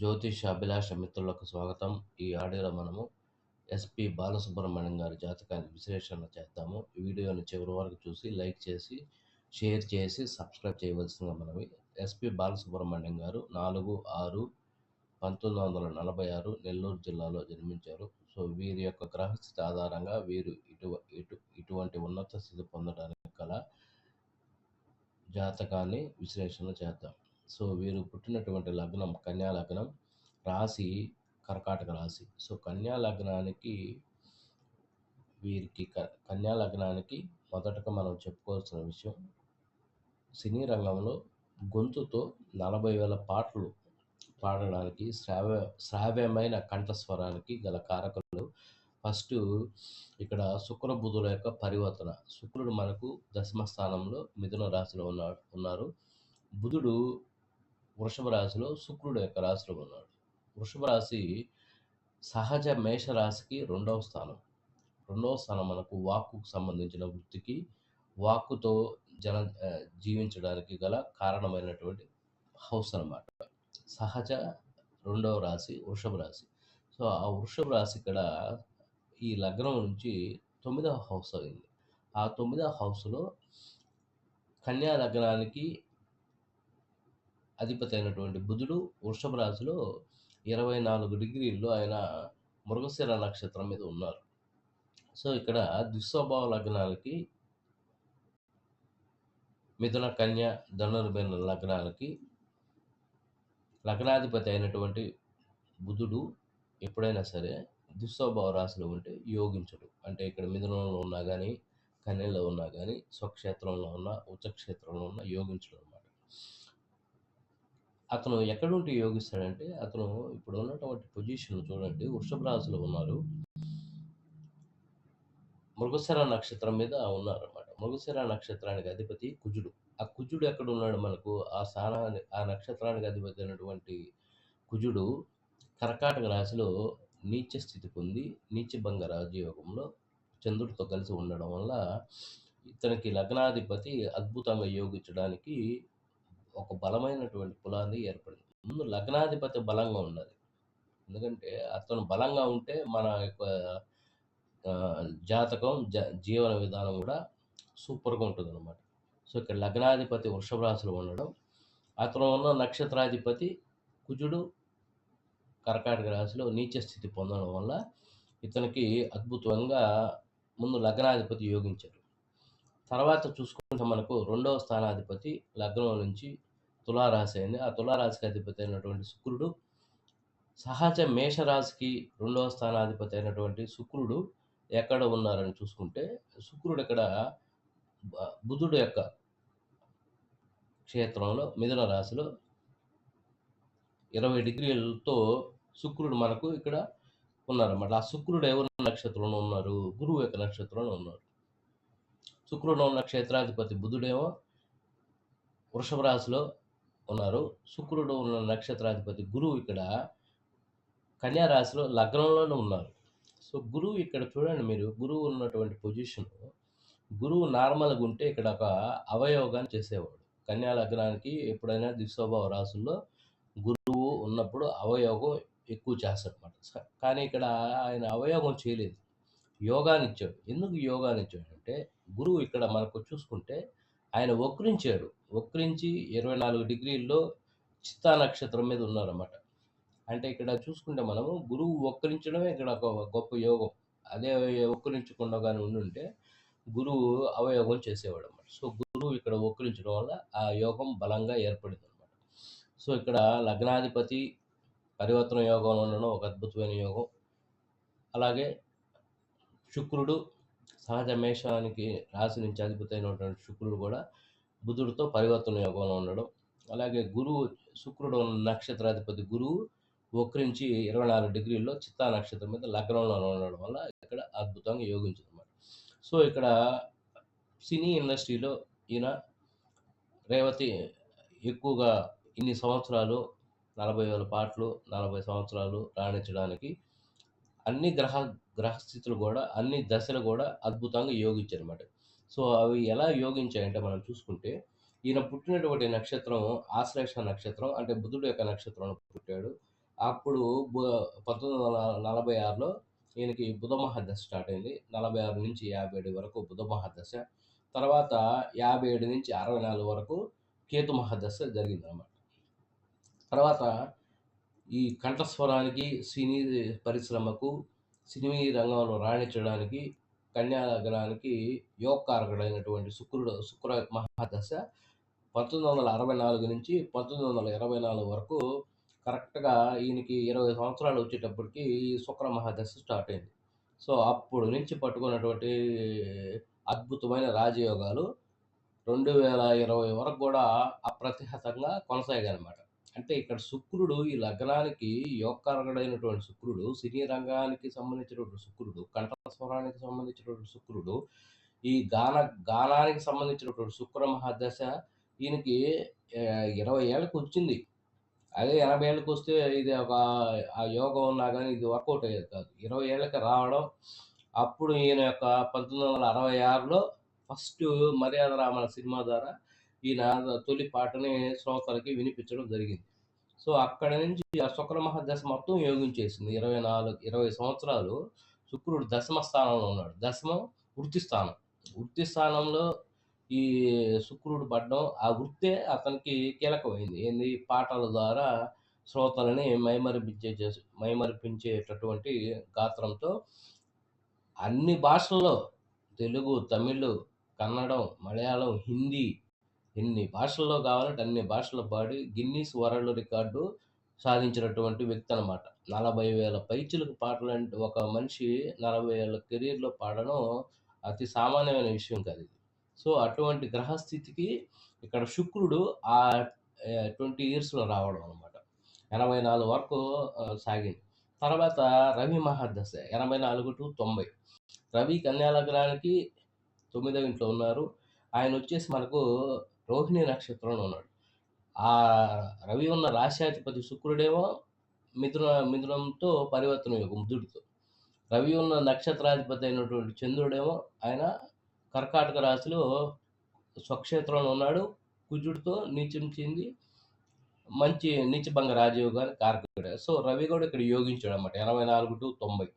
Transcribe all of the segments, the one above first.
జ్యోతిష అభిలాష మిత్రులకు స్వాగతం. ఈ ఆడియోలో మనము ఎస్పి బాలసుబ్రహ్మణ్యం గారి జాతకాన్ని విశ్లేషణ చేద్దాము. ఈ వీడియోని చివరి వరకు చూసి లైక్ చేసి షేర్ చేసి సబ్స్క్రైబ్ చేయవలసిందిగా మనవి. ఎస్పి బాలసుబ్రహ్మణ్యం గారు నాలుగు ఆరు పంతొమ్మిది వందల నలభై ఆరు నెల్లూరు జిల్లాలో జన్మించారు. సో వీరి యొక్క గ్రహస్థితి ఆధారంగా వీరు ఇటు ఇటు ఇటువంటి ఉన్నత స్థితి పొందడానికి గల జాతకాన్ని విశ్లేషణ చేద్దాం. సో వీరు పుట్టినటువంటి లగ్నం కన్యా లగ్నం రాశి కర్కాటక రాశి. సో కన్యా లగ్నానికి వీరికి క కన్యా లగ్నానికి మొదటగా మనం చెప్పుకోవాల్సిన విషయం సినీ రంగంలో గొంతుతో నలభై వేల పాటలు పాడడానికి శ్రావ్య శ్రావ్యమైన కంఠస్వరానికి గల కారకులు. ఫస్ట్ ఇక్కడ శుక్ర బుధుల యొక్క పరివర్తన. శుక్రుడు మనకు దశమ స్థానంలో మిథున రాశిలో ఉన్నాడు ఉన్నారు. బుధుడు వృషభ రాశిలో శుక్రుడు యొక్క రాశిలో ఉన్నాడు. వృషభ రాశి సహజ మేష రాశికి రెండవ స్థానం. రెండవ స్థానం మనకు వాక్కుకు సంబంధించిన వృత్తికి వాక్కుతో జన జీవించడానికి గల కారణమైనటువంటి హౌస్ అన్నమాట. సహజ రెండవ రాశి వృషభ రాశి. సో ఆ వృషభ రాశి ఇక్కడ ఈ లగ్నం నుంచి తొమ్మిదవ హౌస్ అయింది. ఆ తొమ్మిదవ హౌస్లో కన్యా లగ్నానికి అధిపతి అయినటువంటి బుధుడు వృషభ రాశిలో ఇరవై నాలుగు డిగ్రీల్లో ఆయన మృగశిర నక్షత్రం మీద ఉన్నారు. సో ఇక్కడ దుస్వభావ లగ్నాలకి మిథున కన్య ధనుర్మైన లగ్నాలకి లగ్నాధిపతి అయినటువంటి బుధుడు ఎప్పుడైనా సరే దుస్వభావ రాశిలో ఉంటే యోగించడు. అంటే ఇక్కడ మిథునంలో ఉన్నా కానీ కన్యలో ఉన్నా కానీ స్వక్షేత్రంలో ఉన్న ఉచ్చక్షేత్రంలో ఉన్న యోగించడం అనమాట అతను ఎక్కడుంటే యోగిస్తాడంటే అతను ఇప్పుడు ఉన్నటువంటి పొజిషన్ చూడండి వృషభ రాశిలో ఉన్నారు. మృగశిర నక్షత్రం మీద ఉన్నారన్నమాట. మృగశిర నక్షత్రానికి అధిపతి కుజుడు. ఆ కుజుడు ఎక్కడ ఉన్నాడు మనకు? ఆ స్థానాన్ని ఆ నక్షత్రానికి అధిపతి అయినటువంటి కుజుడు కర్కాటక రాశిలో నీచ స్థితి పొంది నీచభంగ రాజయోగంలో చంద్రుడితో కలిసి ఉండడం వల్ల ఇతనికి లగ్నాధిపతి అద్భుతంగా యోగించడానికి ఒక బలమైనటువంటి కులాన్ని ఏర్పడింది. ముందు లగ్నాధిపతి బలంగా ఉన్నది. ఎందుకంటే అతను బలంగా ఉంటే మన యొక్క జాతకం జ జీవన విధానం కూడా సూపర్గా ఉంటుంది అనమాట సో ఇక్కడ లగ్నాధిపతి వృషభ రాశిలో ఉండడం అతను ఉన్న నక్షత్రాధిపతి కుజుడు కర్కాటక రాశిలో నీచ స్థితి పొందడం వల్ల ఇతనికి అద్భుతంగా ముందు లగ్నాధిపతి యోగించారు తర్వాత చూసుకుంటే మనకు రెండవ స్థానాధిపతి లగ్నం నుంచి తులారాశి అయింది. ఆ తులారాశికి అధిపతి అయినటువంటి శుక్రుడు సహజ మేషరాశికి రెండవ స్థానాధిపతి అయినటువంటి శుక్రుడు ఎక్కడ ఉన్నారని చూసుకుంటే శుక్రుడు ఇక్కడ బుధుడు యొక్క క్షేత్రంలో మిథున రాశిలో ఇరవై డిగ్రీలతో శుక్రుడు మనకు ఇక్కడ ఉన్నారన్నమాట. ఆ శుక్రుడు ఎవరి నక్షత్రంలో ఉన్నారు? గురువు యొక్క నక్షత్రంలో ఉన్నారు. శుక్రుడు ఉన్న క్షేత్రాధిపతి బుధుడేమో వృషభ రాశిలో ఉన్నారు. శుక్రుడు ఉన్న నక్షత్రాధిపతి గురువు ఇక్కడ కన్యారాశిలో లగ్నంలోనే ఉన్నారు. సో గురువు ఇక్కడ చూడండి మీరు గురువు ఉన్నటువంటి పొజిషన్ గురువు నార్మల్గా ఉంటే ఇక్కడ ఒక అవయోగాన్ని చేసేవాడు. కన్యా లగ్నానికి ఎప్పుడైనా దిశోభావ రాసుల్లో గురువు ఉన్నప్పుడు అవయోగం ఎక్కువ చేస్తాడనమాట కానీ ఇక్కడ ఆయన అవయోగం చేయలేదు. యోగానిచ్చాడు. ఎందుకు యోగానిచ్చాడు అంటే గురువు ఇక్కడ మనకు చూసుకుంటే ఆయన వక్రించాడు వక్రించి ఇరవై నాలుగు డిగ్రీల్లో చిత్తా నక్షత్రం మీద ఉన్నారన్నమాట. అంటే ఇక్కడ చూసుకుంటే మనము గురువు వక్రించడమే ఇక్కడ ఒక గొప్ప యోగం. అదే వక్రించకుండా కానీ ఉండుంటే గురువు అవయోగం చేసేవాడు అన్నమాట సో గురువు ఇక్కడ వక్రించడం వల్ల ఆ యోగం బలంగా ఏర్పడింది అనమాట సో ఇక్కడ లగ్నాధిపతి పరివర్తన యోగంలో ఉండడం ఒక అద్భుతమైన యోగం. అలాగే శుక్రుడు సహజ మేషానికి రాశి నుంచి అధిపతైనటువంటి శుక్రుడు కూడా బుధుడితో పరివర్తన యోగంలో ఉండడం. అలాగే గురువు శుక్రుడు ఉన్న నక్షత్రాధిపతి గురువు వక్రించి ఇరవై నాలుగు డిగ్రీల్లో చిత్తా నక్షత్రం మీద లగ్నంలో ఉండడం వల్ల ఇక్కడ అద్భుతంగా యోగించడం సో ఇక్కడ సినీ ఇండస్ట్రీలో ఈయన రేవతి ఎక్కువగా ఇన్ని సంవత్సరాలు నలభై వేల పాటలు నలభై సంవత్సరాలు రాణించడానికి అన్ని గ్రహ గ్రహస్థితులు కూడా అన్ని దశలు కూడా అద్భుతంగా యోగించారు అనమాట సో అవి ఎలా యోగించాయంటే మనం చూసుకుంటే ఈయన పుట్టినటువంటి నక్షత్రం ఆశ్లేష నక్షత్రం అంటే బుధుడు యొక్క నక్షత్రం పుట్టాడు. అప్పుడు బు పంతొమ్మిది వందల నలభై ఆరులో ఈయనకి బుధ మహాదశ స్టార్ట్ అయింది. నలభై ఆరు నుంచి యాభై ఏడు వరకు బుధ మహాదశ. తర్వాత యాభై ఏడు నుంచి అరవై నాలుగు వరకు కేతు మహాదశ జరిగిందనమాట తర్వాత ఈ కంఠస్వరానికి సినీ పరిశ్రమకు సినీ రంగంలో రాణించడానికి కన్యా యోగకారకుడైనటువంటి శుక్రుడు శుక్ర మహాదశ పంతొమ్మిది వందల అరవై నాలుగు నుంచి పంతొమ్మిది వందల ఇరవై నాలుగు వరకు కరెక్ట్గా ఈయనకి ఇరవై సంవత్సరాలు వచ్చేటప్పటికి ఈ శుక్ర మహాదశ స్టార్ట్ అయింది. సో అప్పుడు నుంచి పట్టుకున్నటువంటి అద్భుతమైన రాజయోగాలు రెండు వేల ఇరవై వరకు కూడా అప్రతిహతంగా కొనసాగాయన్నమాట. అంటే ఇక్కడ శుక్రుడు ఈ లగ్నానికి యోగకారకుడైనటువంటి శుక్రుడు సినీ రంగానికి సంబంధించినటువంటి శుక్రుడు కంఠస్వరానికి సంబంధించినటువంటి శుక్రుడు ఈ గాన గానానికి సంబంధించినటువంటి శుక్ర మహాదశ ఈయనకి ఇరవై ఏళ్ళకి వచ్చింది. అదే ఎనభై ఏళ్ళకి వస్తే ఇది ఒక ఆ యోగం ఉన్నా కానీ ఇది వర్కౌట్ అయ్యేది కాదు. ఇరవై ఏళ్ళకి రావడం అప్పుడు ఈయన యొక్క పంతొమ్మిది వందల అరవై ఆరులో ఫస్ట్ మర్యాద రామన సినిమా ద్వారా ఈయన తొలి పాటని శ్రోతలకి వినిపించడం జరిగింది. సో అక్కడ నుంచి ఆ శుక్ర మహాదశ మొత్తం యోగించేసింది ఇరవై నాలుగు ఇరవై సంవత్సరాలు శుక్రుడు దశమ స్థానంలో ఉన్నాడు. దశమం వృత్తి స్థానం. వృత్తి స్థానంలో ఈ శుక్రుడు పడ్డం ఆ వృత్తే అతనికి కీలకమైంది. ఏంది? పాటల ద్వారా శ్రోతలని మైమరిపించే మైమరిపించేటటువంటి గాత్రంతో అన్ని భాషల్లో తెలుగు తమిళ్ కన్నడం మలయాళం హిందీ ఎన్ని భాషల్లో కావాలంటే అన్ని భాషల్లో పాడి గిన్నీస్ వరల్డ్ రికార్డు సాధించినటువంటి వ్యక్తి అనమాట నలభై వేల పైచులకు పాటలు అంటే ఒక మనిషి నలభై ఏళ్ళ కెరీర్లో పాడడం అతి సామాన్యమైన విషయం కాదు ఇది. సో అటువంటి గ్రహస్థితికి ఇక్కడ శుక్రుడు ఆ ట్వంటీ ఇయర్స్లో రావడం అనమాట ఎనభై నాలుగు వరకు సాగింది తర్వాత రవి మహాదశ ఎనభై నాలుగు టు తొంభై. రవి కన్యాలగ్నానికి తొమ్మిదవ ఇంట్లో ఉన్నారు. ఆయన వచ్చేసి మనకు రోహిణి నక్షత్రంలో ఉన్నాడు. ఆ రవి ఉన్న రాశ్యాధిపతి శుక్రుడేమో మిథున మిథునంతో పరివర్తన యోగం బుద్ధుడితో రవి ఉన్న నక్షత్రాధిపతి అయినటువంటి చంద్రుడేమో ఆయన కర్కాటక రాశిలో స్వక్షేత్రంలో ఉన్నాడు కుజుడితో నీచం చెంది మంచి నీచభంగ రాజయోగాన్ని కారకుడు. సో రవి కూడా ఇక్కడ యోగించాడు అనమాట ఎనభై నాలుగు టు తొంభై.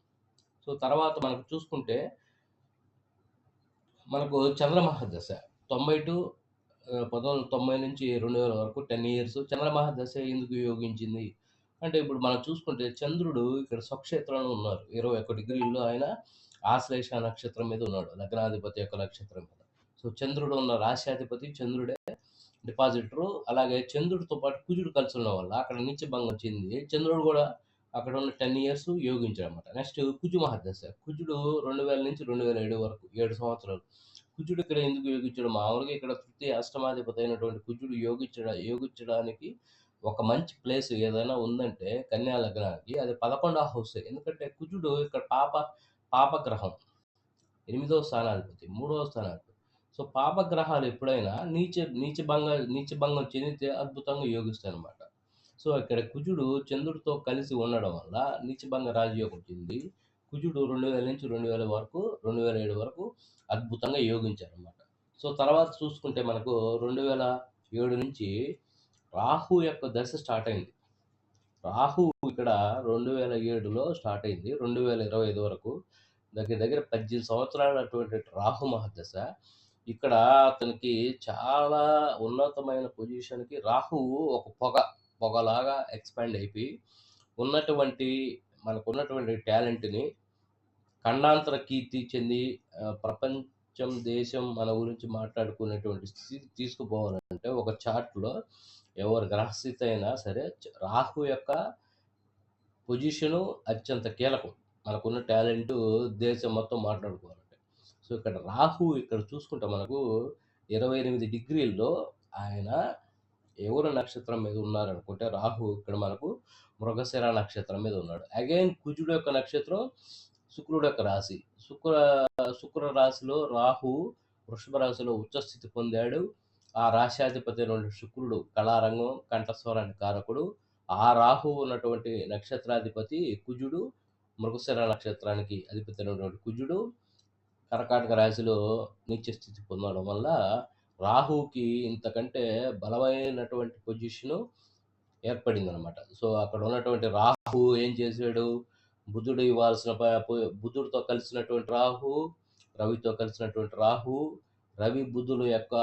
సో తర్వాత మనకు చూసుకుంటే మనకు చంద్రమహాదశ తొంభై టు పంతొమ్మిది వందల తొంభై నుంచి రెండు వేల వరకు టెన్ ఇయర్స్ చంద్రమహాదశ ఎందుకు యోగించింది అంటే ఇప్పుడు మనం చూసుకుంటే చంద్రుడు ఇక్కడ స్వక్షేత్రంలో ఉన్నారు ఇరవై ఒక్క డిగ్రీల్లో ఆయన ఆశ్లేష నక్షత్రం మీద ఉన్నాడు. లగ్నాధిపతి యొక్క నక్షత్రం మీద. సో చంద్రుడు ఉన్న రాశ్యాధిపతి చంద్రుడే డిపాజిటరు. అలాగే చంద్రుడితో పాటు కుజుడు కలిసి ఉన్న వల్ల అక్కడ నుంచి భంగం చెంది చంద్రుడు కూడా అక్కడ ఉన్న టెన్ ఇయర్స్ యోగించాడు అనమాట నెక్స్ట్ కుజు మహాదశ కుజుడు రెండు వేల నుంచి రెండు వేల ఏడు వరకు ఏడు సంవత్సరాలు. కుజుడు ఇక్కడ ఎందుకు యోగించాడు? మామూలుగా ఇక్కడ తృతీయ అష్టమాధిపతి అయినటువంటి కుజుడు యోగించడ యోగించడానికి ఒక మంచి ప్లేస్ ఏదైనా ఉందంటే కన్యా లగ్నానికి అది పదకొండవ హౌస్. ఎందుకంటే కుజుడు ఇక్కడ పాప పాపగ్రహం. ఎనిమిదవ స్థానాధిపతి మూడవ స్థానాధిపతి. సో పాపగ్రహాలు ఎప్పుడైనా నీచ నీచభంగ నీచభంగం చెందితే అద్భుతంగా యోగిస్తాయి అనమాట సో ఇక్కడ కుజుడు చంద్రుడితో కలిసి ఉండడం వల్ల నీచభంగ రాజయోగం చెంది కుజుడు రెండు వేల నుంచి రెండు వేల వరకు రెండు వేల ఏడు వరకు అద్భుతంగా యోగించారనమాట సో తర్వాత చూసుకుంటే మనకు రెండు వేల ఏడు నుంచి రాహు యొక్క దశ స్టార్ట్ అయింది. రాహు ఇక్కడ రెండు వేల ఏడులో స్టార్ట్ అయింది. రెండు వేల ఇరవై ఐదు వరకు దగ్గర దగ్గర పద్దెనిమిది సంవత్సరాలు అటువంటి రాహు మహాదశ. ఇక్కడ అతనికి చాలా ఉన్నతమైన పొజిషన్కి రాహు ఒక పొగ పొగలాగా ఎక్స్పాండ్ అయిపోయి ఉన్నటువంటి మనకు ఉన్నటువంటి టాలెంట్ని ఖండాంతర కీర్తి చెంది ప్రపంచం దేశం మన గురించి మాట్లాడుకునేటువంటి స్థితి తీసుకుపోవాలంటే ఒక చార్ట్లో ఎవరి గ్రహస్థితి అయినా సరే రాహు యొక్క పొజిషను అత్యంత కీలకం. మనకున్న టాలెంట్ దేశం మొత్తం మాట్లాడుకోవాలంటే. సో ఇక్కడ రాహు ఇక్కడ చూసుకుంటే మనకు ఇరవై ఎనిమిది డిగ్రీల్లో ఆయన ఎవరు నక్షత్రం మీద ఉన్నారనుకుంటే రాహు ఇక్కడ మనకు మృగశిర నక్షత్రం మీద ఉన్నాడు. అగైన్ కుజుడు యొక్క నక్షత్రం శుక్రుడు యొక్క రాశి శుక్ర శుక్ర రాశిలో రాహు వృషభ రాశిలో ఉచ్చస్థితి పొందాడు ఆ రాశ్యాధిపతి అయినటువంటి శుక్రుడు కళారంగం కంఠస్వరాన్ని కారకుడు ఆ రాహు ఉన్నటువంటి నక్షత్రాధిపతి కుజుడు మృగశిర నక్షత్రానికి అధిపతి అయినటువంటి కుజుడు కర్కాటక రాశిలో నీచ స్థితి పొందడం వల్ల రాహుకి ఇంతకంటే బలమైనటువంటి పొజిషను ఏర్పడిందనమాట. సో, అక్కడ ఉన్నటువంటి రాహు ఏం చేశాడు? బుధుడు ఇవ్వాల్సిన బుధుడితో కలిసినటువంటి రాహు, రవితో కలిసినటువంటి రాహు, రవి, బుధుడు యొక్క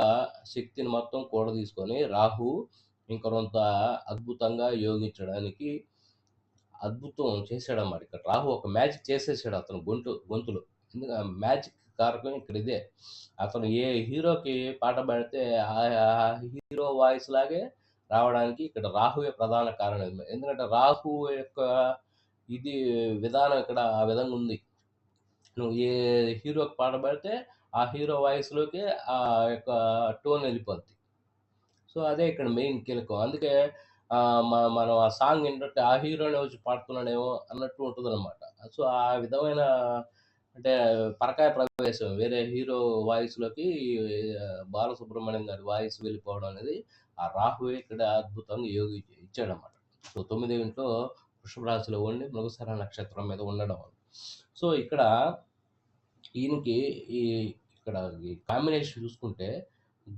శక్తిని మొత్తం కూడ తీసుకొని రాహు ఇంకొంత అద్భుతంగా యోగించడానికి అద్భుతం చేశాడన్నమాట. ఇక్కడ రాహు ఒక మ్యాజిక్ చేసేసాడు అతను గొంతు గొంతులు ఎందుకంటే మ్యాజిక్ కారకం ఇక్కడ ఇదే. అతను ఏ హీరోకి పాట పాడితే ఆ హీరో వాయిస్ లాగే రావడానికి ఇక్కడ రాహువే ప్రధాన కారణం. ఎందుకంటే రాహు యొక్క ఇది విధానం ఇక్కడ ఆ విధంగా ఉంది. నువ్వు ఏ హీరోకి పాట పాడితే ఆ హీరో వాయిస్‌లోకే ఆ యొక్క టోన్ వెళ్ళిపోద్ది సో, అదే ఇక్కడ మెయిన్ కీలకం. అందుకే మనం ఆ సాంగ్ ఏంటంటే ఆ హీరోనే వచ్చి పాడుతున్నాడేమో అన్నట్టు ఉంటుంది అనమాట సో, ఆ విధమైన అంటే పరకాయ ప్రవేశం వేరే హీరో వాయిస్‌లోకి బాలసుబ్రహ్మణ్యం గారి వాయిస్ వెళ్ళిపోవడం అనేది ఆ రాహువే ఇక్కడ అద్భుతంగా యోగి ఇచ్చాడనమాట సో, తొమ్మిది ఇంట్లో వృషభ రాశిలో ఉండి మృగసర నక్షత్రం మీద ఉండడం. సో, ఇక్కడ ఈయనకి ఈ ఇక్కడ ఈ కాంబినేషన్ చూసుకుంటే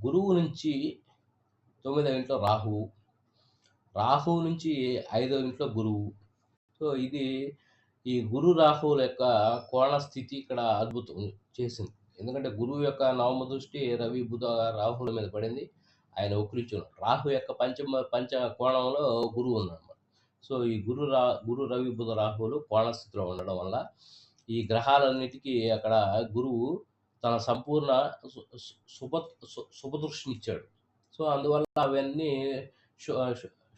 గురువు నుంచి తొమ్మిదో ఇంట్లో రాహువు, రాహువు నుంచి ఐదో ఇంట్లో గురువు. సో, ఇది ఈ గురు రాహువుల యొక్క కోణ స్థితి ఇక్కడ అద్భుతం చేసింది. ఎందుకంటే గురువు యొక్క నవమ దృష్టి రవి, బుధ, రాహుల మీద పడింది. ఆయన వక్రించి రాహు యొక్క పంచమ పంచ కోణంలో గురువు ఉన్నాడు సో, ఈ గురు రా గురు, రవి, బుధ, రాహువులు కోణస్థితిలో ఉండడం వల్ల ఈ గ్రహాలన్నిటికీ అక్కడ గురువు తన సంపూర్ణ సు శుభ సు శుభదృష్టినిచ్చాడు. సో, అందువల్ల అవన్నీ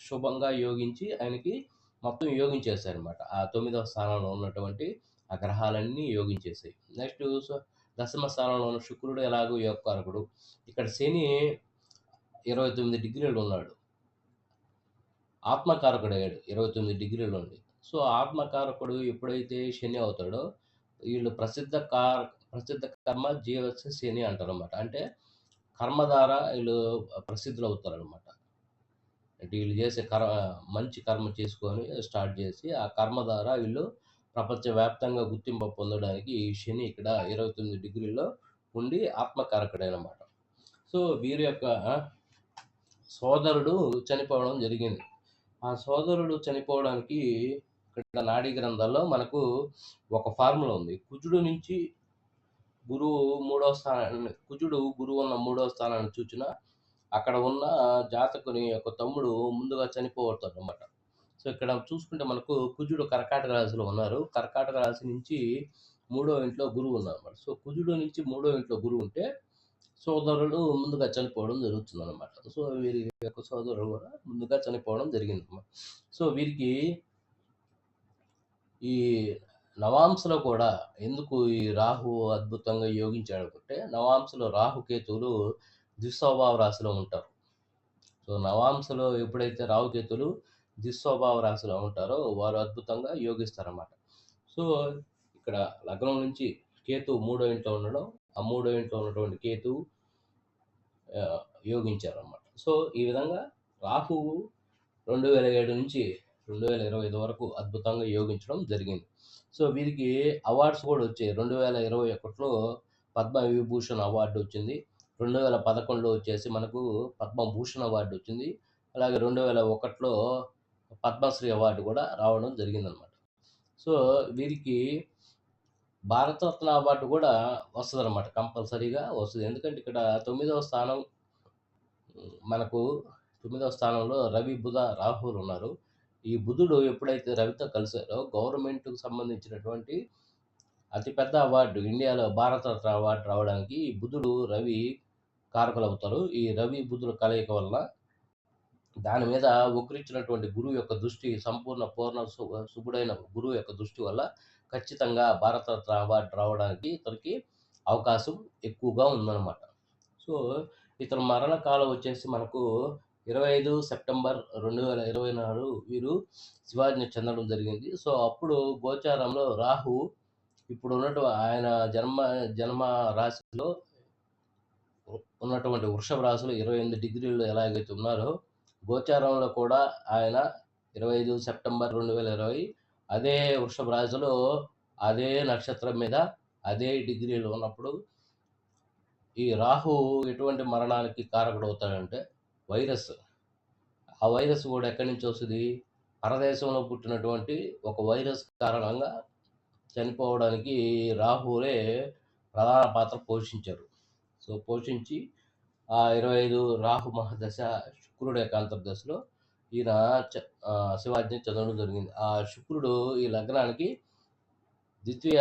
శుభంగా యోగించి ఆయనకి మొత్తం యోగించేసాయన్నమాట. ఆ తొమ్మిదవ స్థానంలో ఉన్నటువంటి ఆ గ్రహాలన్నీ యోగించేసాయి. నెక్స్ట్ దశమ స్థానంలో ఉన్న శుక్రుడు ఎలాగో యోగకారకుడు. ఇక్కడ శని 29 డిగ్రీలు ఉన్నాడు. ఆత్మకారకుడయ్యాడు 29 డిగ్రీలు ఉండి. సో, ఆత్మకారకుడు ఎప్పుడైతే శని అవుతాడో వీళ్ళు ప్రసిద్ధ కార్ ప్రసిద్ధ కర్మ జీవస్య శని అంటారన్నమాట. అంటే కర్మ ద్వారా వీళ్ళు ప్రసిద్ధులవుతారన్నమాట. అంటే వీళ్ళు చేసే కర్మ మంచి కర్మ చేసుకొని స్టార్ట్ చేసి ఆ కర్మ ద్వారా వీళ్ళు ప్రపంచవ్యాప్తంగా గుర్తింపు పొందడానికి ఈ శని ఇక్కడ ఇరవై తొమ్మిది డిగ్రీలో ఉండి ఆత్మకారకుడనమాట. సో, వీరి యొక్క సోదరుడు చనిపోవడం జరిగింది. ఆ సోదరుడు చనిపోవడానికి ఇక్కడ నాడీ గ్రంథాల్లో మనకు ఒక ఫార్ములా ఉంది. కుజుడు నుంచి గురువు మూడో స్థానాన్ని కుజుడు గురువు ఉన్న మూడో స్థానాన్ని చూచిన అక్కడ ఉన్న జాతకుని యొక్క తమ్ముడు ముందుగా చనిపోతాడనమాట. సో, ఇక్కడ చూసుకుంటే మనకు కుజుడు కర్కాటక రాశిలో ఉన్నారు. కర్కాటక రాశి నుంచి మూడో ఇంట్లో గురువు ఉన్నారన్నమాట. సో, కుజుడు నుంచి మూడో ఇంట్లో గురువు ఉంటే సోదరుడు ముందుగా చనిపోవడం జరుగుతుందనమాట. సో, వీరి యొక్క సోదరులు కూడా ముందుగా చనిపోవడం జరిగింది సో, వీరికి ఈ నవాంశలో కూడా ఎందుకు ఈ రాహు అద్భుతంగా యోగించాడు అంటే నవాంశలో రాహుకేతువులు దుస్వభావ రాశిలో ఉంటారు. సో, నవాంశలో ఎప్పుడైతే రాహుకేతులు దుస్వభావ రాశిలో ఉంటారో వారు అద్భుతంగా యోగిస్తారన్నమాట. సో, ఇక్కడ లగ్నం నుంచి కేతు మూడో ఇంట్లో ఉండడం, ఆ మూడో ఇంట్లో ఉన్నటువంటి కేతు ఆహ్, యోగించారన్నమాట. సో, ఈ విధంగా రాహువు 2007 నుంచి 2025 వరకు అద్భుతంగా యోగించడం జరిగింది. సో, వీరికి అవార్డ్స్ కూడా వచ్చాయి. 2021లో పద్మ విభూషణ్ అవార్డు వచ్చింది. 2011లో వచ్చేసి మనకు పద్మభూషణ్ అవార్డు వచ్చింది. అలాగే 2001లో పద్మశ్రీ అవార్డు కూడా రావడం జరిగిందనమాట. సో, వీరికి భారతరత్న అవార్డు కూడా వస్తదనమాట. కంపల్సరీగా వస్తది. ఎందుకంటే ఇక్కడ తొమ్మిదవ స్థానం హ్మ్, మనకు తొమ్మిదవ స్థానంలో రవి, బుధ, రాహువులు ఉన్నారు. ఈ బుధుడు ఎప్పుడైతే రవితో కలిసారో గవర్నమెంట్‌కి సంబంధించినటువంటి అతి పెద్ద అవార్డు ఇండియాలో భారతరత్న అవార్డు రావడానికి ఈ బుధుడు, రవి కారకులవుతారు. ఈ రవి, బుధుల కలయిక వల్ల దాని మీద వక్రించినటువంటి గురువు యొక్క దృష్టి సంపూర్ణ పూర్ణ శుభుడైన గురువు యొక్క దృష్టి వల్ల ఖచ్చితంగా భారతరత్న అవార్డు రావడానికి ఇతనికి అవకాశం ఎక్కువగా ఉందనమాట. సో, ఇతను మరణ కాలం వచ్చేసి మనకు 25 సెప్టెంబర్ 2024 వీరు శివాజీని చెందడం జరిగింది. సో, అప్పుడు గోచారంలో రాహు ఇప్పుడు ఉన్నటువంటి ఆయన జన్మ జన్మ రాశిలో ఉన్నటువంటి వృషభ రాశిలో 28 డిగ్రీలు ఎలాగైతే ఉన్నారో గోచారంలో కూడా ఆయన 25 సెప్టెంబర్ 2020 అదే వృషభ రాశిలో అదే నక్షత్రం మీద అదే డిగ్రీలో ఉన్నప్పుడు ఈ రాహు ఎటువంటి మరణానికి కారకుడవుతాడంటే వైరస్. ఆ వైరస్ కూడా ఎక్కడి నుంచి వస్తుంది పరదేశంలో పుట్టినటువంటి ఒక వైరస్ కారణంగా చనిపోవడానికి రాహులే ప్రధాన పాత్ర పోషించారు సో పోషించి ఆ ఇరవై ఐదు రాహు మహాదశ శుక్రుడు యొక్క అంతర్దశలో ఈయన చ- శివాజీని చదవడం జరిగింది. ఆ శుక్రుడు ఈ లగ్నానికి ద్వితీయ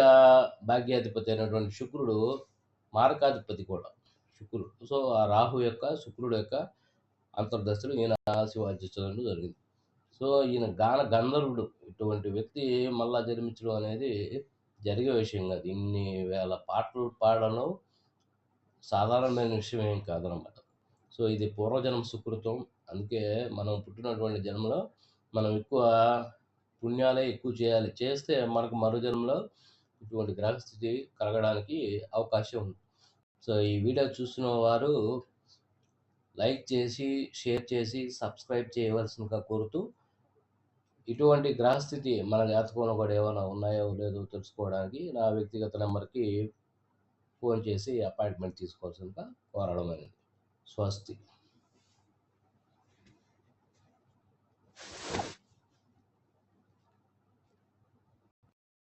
భాగ్యాధిపతి అయినటువంటి శుక్రుడు మారకాధిపతి కూడా శుక్రుడు. సో ఆ రాహు యొక్క శుక్రుడు యొక్క అంతర్దశలో ఈయన శివాజీ చదవడం జరిగింది. సో ఈయన గాన గంధర్వుడు. ఇటువంటి వ్యక్తి మళ్ళా జన్మించడం అనేది జరిగే విషయం కాదు. ఇన్ని వేల పాటలు పాడడం సాధారణమైన విషయం ఏం కాదనమాట. సో ఇది పూర్వజన్మ సుకృతం. అందుకే మనం పుట్టినటువంటి జన్మలో మనం ఎక్కువ పుణ్యాలే ఎక్కువ చేయాలి. చేస్తే మనకు మరో జన్మలో ఇటువంటి గ్రహస్థితి కలగడానికి అవకాశం ఉంది. సో ఈ వీడియో చూసిన వారు లైక్ చేసి షేర్ చేసి సబ్స్క్రైబ్ చేయవలసిందిగా కోరుతూ ఇటువంటి గ్రహస్థితి మన జాతకంలో కూడా ఏమైనా ఉన్నాయో లేదో తెలుసుకోవడానికి నా వ్యక్తిగత నెంబర్కి ఫోన్ చేసి అపాయింట్మెంట్ తీసుకోవాల్సిందిగా కోరడం అనేది. स्वास्थ्य।